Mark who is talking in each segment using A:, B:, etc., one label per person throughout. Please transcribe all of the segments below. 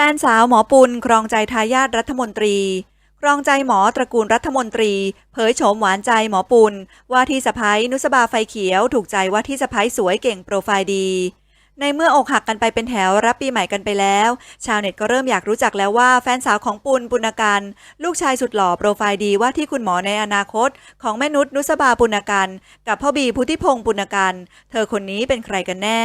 A: แฟนสาวหมอปุณครองใจทายาทรัฐมนตรี ครองใจหมอตระกูลรัฐมนตรี เผยโฉมหวานใจหมอปุณว่าที่สะพ้ยนุสบาไฟเขียว ถูกใจว่าที่สะพ้ยสวยเก่งโปรไฟล์ดี ในเมื่ออกหักกันไปเป็นแถวรับปีใหม่กันไปแล้ว ชาวเน็ตก็เริ่มอยากรู้จักแล้วว่าแฟนสาวของปุณปุณกันลูกชายสุดหล่อโปรไฟล์ดีว่าที่คุณหมอในอนาคต ของแม่นุษนุสบาปุณกันกับพ่อบีพุทธิพงศ์ปุณกันเธอคนนี้เป็นใครกันแน่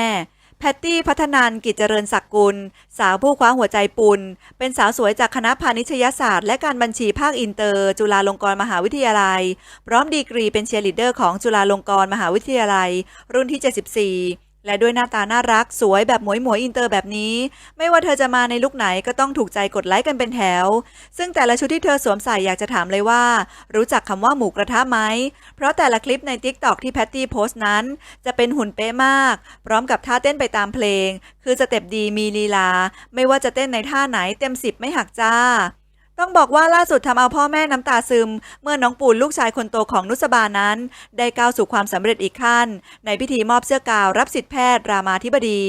A: พตตี้พัฒนานกิจเจริญศักกุล สาวผู้คว้าหัวใจปุนเป็นสาวสวยจากคณะพาณิชยศาสตร์ และการบัญชีภาคอินเตอร์ จุฬาลงกรณ์มหาวิทยาลัย พร้อมดีกรีเป็นเชียร์ลีดเดอร์ของจุฬาลงกรณ์มหาวิทยาลัย รุ่นที่ 74 และด้วยหน้าตาน่ารักสวยแบบหมวยหมวยอินเตอร์แบบนี้ ไม่ว่าเธอจะมาในลุคไหนก็ต้องถูกใจกดไลค์กันเป็นแถว ซึ่งแต่ละชุดที่เธอสวมใส่อยากจะถามเลยว่า รู้จักคำว่าหมูกระทะไหม เพราะแต่ละคลิปใน t ิ k t o k ที่แพตตี้โพสต์นั้น จะเป็นหุ่นเป๊ะมาก พร้อมกับท่าเต้นไปตามเพลง คือสเต็ปดีมีลีลา ไม่ว่าจะเต้นในท่าไหนเต็มสิบไม่หักจ้า ต้องบอกว่าล่าสุดทำเอาพ่อแม่น้ำตาซึม เมื่อน้องปูนลูกชายคนโตของนุสบานั้น ได้ก้าวสู่ความสำเร็จอีกขั้น ในพิธีมอบเสื้อกาวรับสิทธิแพทย์รามาธิบดี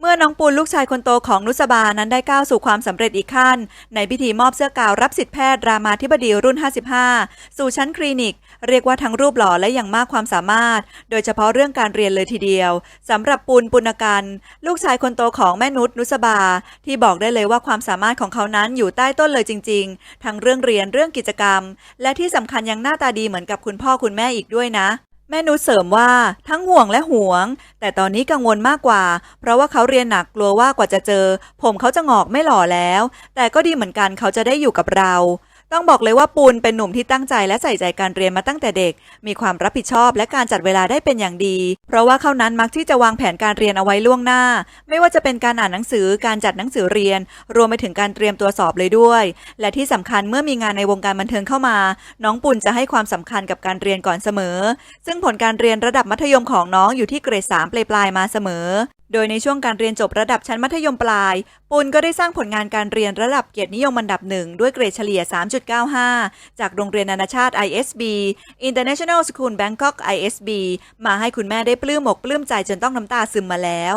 A: เมื่อน้องปูนลูกชายคนโตของนุสบานั้นได้ก้าวสู่ความสำเร็จอีกขั้น ในพิธีมอบเสื้อกาวรับสิทธิแพทย์รามาธิบดีรุ่น 55 สู่ชั้นคลินิก เรียกว่าทั้งรูปหล่อและอย่างมากความสามารถ โดยเฉพาะเรื่องการเรียนเลยทีเดียวสำหรับปูนปุณกันลูกชายคนโตของแม่นุชนุสบา ที่บอกได้เลยว่าความสามารถของเขานั้นอยู่ใต้ต้นเลยจริง ๆ ทั้งเรื่องเรียนเรื่องกิจกรรม และที่สำคัญยังหน้าตาดีเหมือนกับคุณพ่อคุณแม่อีกด้วยนะ แม่นุชเสริมว่าทั้งห่วงและห่วง แต่ตอนนี้กังวลมากกว่า เพราะว่าเขาเรียนหนักกลัวว่ากว่าจะเจอ ผมเขาจะงอกไม่หล่อแล้ว แต่ก็ดีเหมือนกันเขาจะได้อยู่กับเรา ต้องบอกเลยว่าปูนเป็นหนุ่มที่ตั้งใจและใส่ใจการเรียนมาตั้งแต่เด็ก มีความรับผิดชอบและการจัดเวลาได้เป็นอย่างดี เพราะว่าเขานั้นมักที่จะวางแผนการเรียนเอาไว้ล่วงหน้า ไม่ว่าจะเป็นการอ่านหนังสือ การจัดหนังสือเรียน รวมไปถึงการเตรียมตัวสอบเลยด้วย และที่สำคัญเมื่อมีงานในวงการบันเทิงเข้ามา น้องปุณจะให้ความสำคัญกับการเรียนก่อนเสมอ ซึ่งผลการเรียนระดับมัธยมของน้องอยู่ที่เกรด3ปลายๆมาเสมอ โดยในช่วงการเรียนจบระดับชั้นมัธยมปลาย ปุณก็ได้สร้างผลงานการเรียนระดับเกียรตินิยมอันดับหนึ่งด้วยเกรดเฉลี่ย 3.95 จากโรงเรียนนานาชาติ ISB International School Bangkok ISB มาให้คุณแม่ได้ปลื้มอกปลื้มใจจนต้องน้ำตาซึมมาแล้ว